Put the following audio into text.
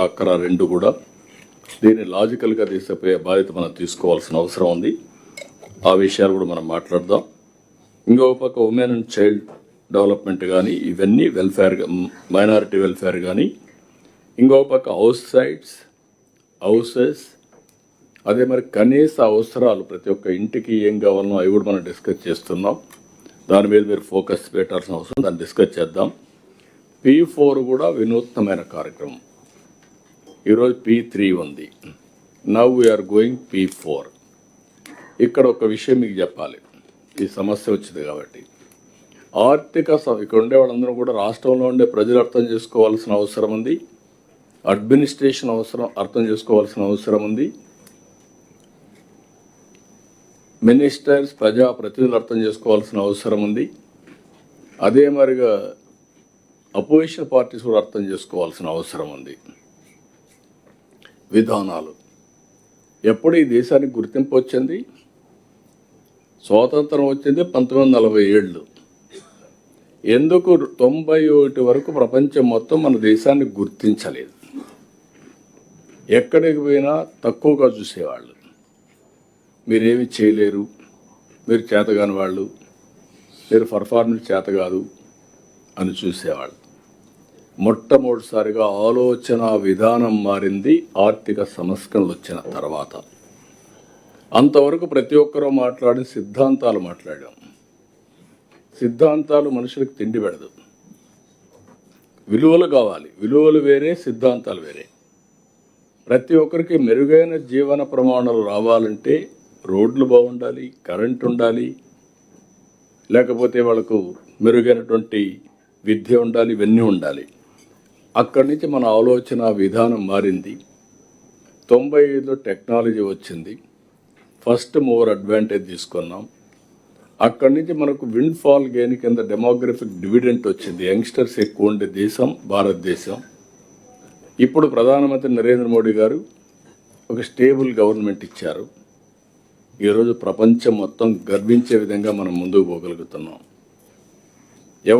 అక్కడ రెండు కూడా. దీన్ని లాజికల్గా తీసుకుపోయే బాధ్యత మనం తీసుకోవాల్సిన అవసరం ఉంది. ఆ విషయాలు కూడా మనం మాట్లాడదాం. ఇంకో పక్క ఉమెన్ అండ్ చైల్డ్ డెవలప్మెంట్ కానీ ఇవన్నీ వెల్ఫేర్ మైనారిటీ వెల్ఫేర్ కానీ ఇంకో పక్క హౌస్ సైట్స్ హౌసెస్ అదే మరి కనీస అవసరాలు ప్రతి ఒక్క ఇంటికి ఏం కావాలనో అవి కూడా మనం డిస్కస్ చేస్తున్నాం. దాని మీద మీరు ఫోకస్ పెట్టాల్సిన అవసరం దాన్ని డిస్కస్ చేద్దాం. పీ ఫోర్ కూడా వినూత్నమైన కార్యక్రమం. ఈరోజు పీ త్రీ ఉంది. Now we are going P four ఇక్కడ ఒక విషయం మీకు చెప్పాలి. ఈ సమస్య వచ్చింది కాబట్టి. ఆర్థిక స- ఇక్కడ ఉండే వాళ్ళందరూ కూడా రాష్ట్రంలో ఉండే ప్రజలు అర్థం చేసుకోవాల్సిన అవసరం ఉంది. అడ్మినిస్ట్రేషన్ అవసరం అర్థం చేసుకోవాల్సిన అవసరం ఉంది. మినిస్టర్స్ ప్రజాప్రతినిధులు అర్థం చేసుకోవాల్సిన అవసరం ఉంది. అదే మరిగా అపోజిషన్ పార్టీస్ కూడా అర్థం చేసుకోవాల్సిన అవసరం ఉంది. విధానాలు. ఎప్పుడు ఈ దేశానికి గుర్తింపు వచ్చింది? స్వాతంత్రం వచ్చింది పంతొమ్మిది వందల నలభై ఏళ్ళు. ఎందుకు తొంభై ఒకటి వరకు ప్రపంచం మొత్తం మన దేశాన్ని గుర్తించలేదు? ఎక్కడికి పోయినా తక్కువగా చూసేవాళ్ళు. మీరేమి చేయలేరు. మీరు చేతగాని వాళ్ళు. మీరు పర్ఫార్మెన్స్ చేత కాదు అని చూసేవాళ్ళు. మొట్టమొదటిసారిగా ఆలోచన విధానం మారింది ఆర్థిక సంస్కరణలు వచ్చిన తర్వాత. అంతవరకు ప్రతి ఒక్కరూ మాట్లాడిన సిద్ధాంతాలు మాట్లాడాం. సిద్ధాంతాలు మనుషులకు తిండి పెడదు. విలువలు కావాలి. విలువలు వేరే సిద్ధాంతాలు వేరే. ప్రతి ఒక్కరికి మెరుగైన జీవన ప్రమాణాలు రావాలంటే రోడ్లు బాగుండాలి కరెంట్ ఉండాలి లేకపోతే వాళ్ళకు మెరుగైనటువంటి విద్య ఉండాలి ఇవన్నీ ఉండాలి. అక్కడి నుంచి మన ఆలోచన విధానం మారింది. తొంభై ఐదులో టెక్నాలజీ వచ్చింది. ఫస్ట్ మూవర్ అడ్వాంటేజ్ తీసుకున్నాం. అక్కడి నుంచి మనకు విండ్ ఫాల్ గెయిన్ కింద డెమోగ్రఫిక్ డివిడెంట్ వచ్చింది. యంగ్స్టర్స్ ఎక్కువ ఉండే దేశం భారతదేశం. ఇప్పుడు ప్రధానమంత్రి నరేంద్ర మోడీ గారు ఒక స్టేబుల్ గవర్నమెంట్ ఇచ్చారు. ఈరోజు ప్రపంచం మొత్తం గర్వించే విధంగా మనం ముందుకు పోగలుగుతున్నాం.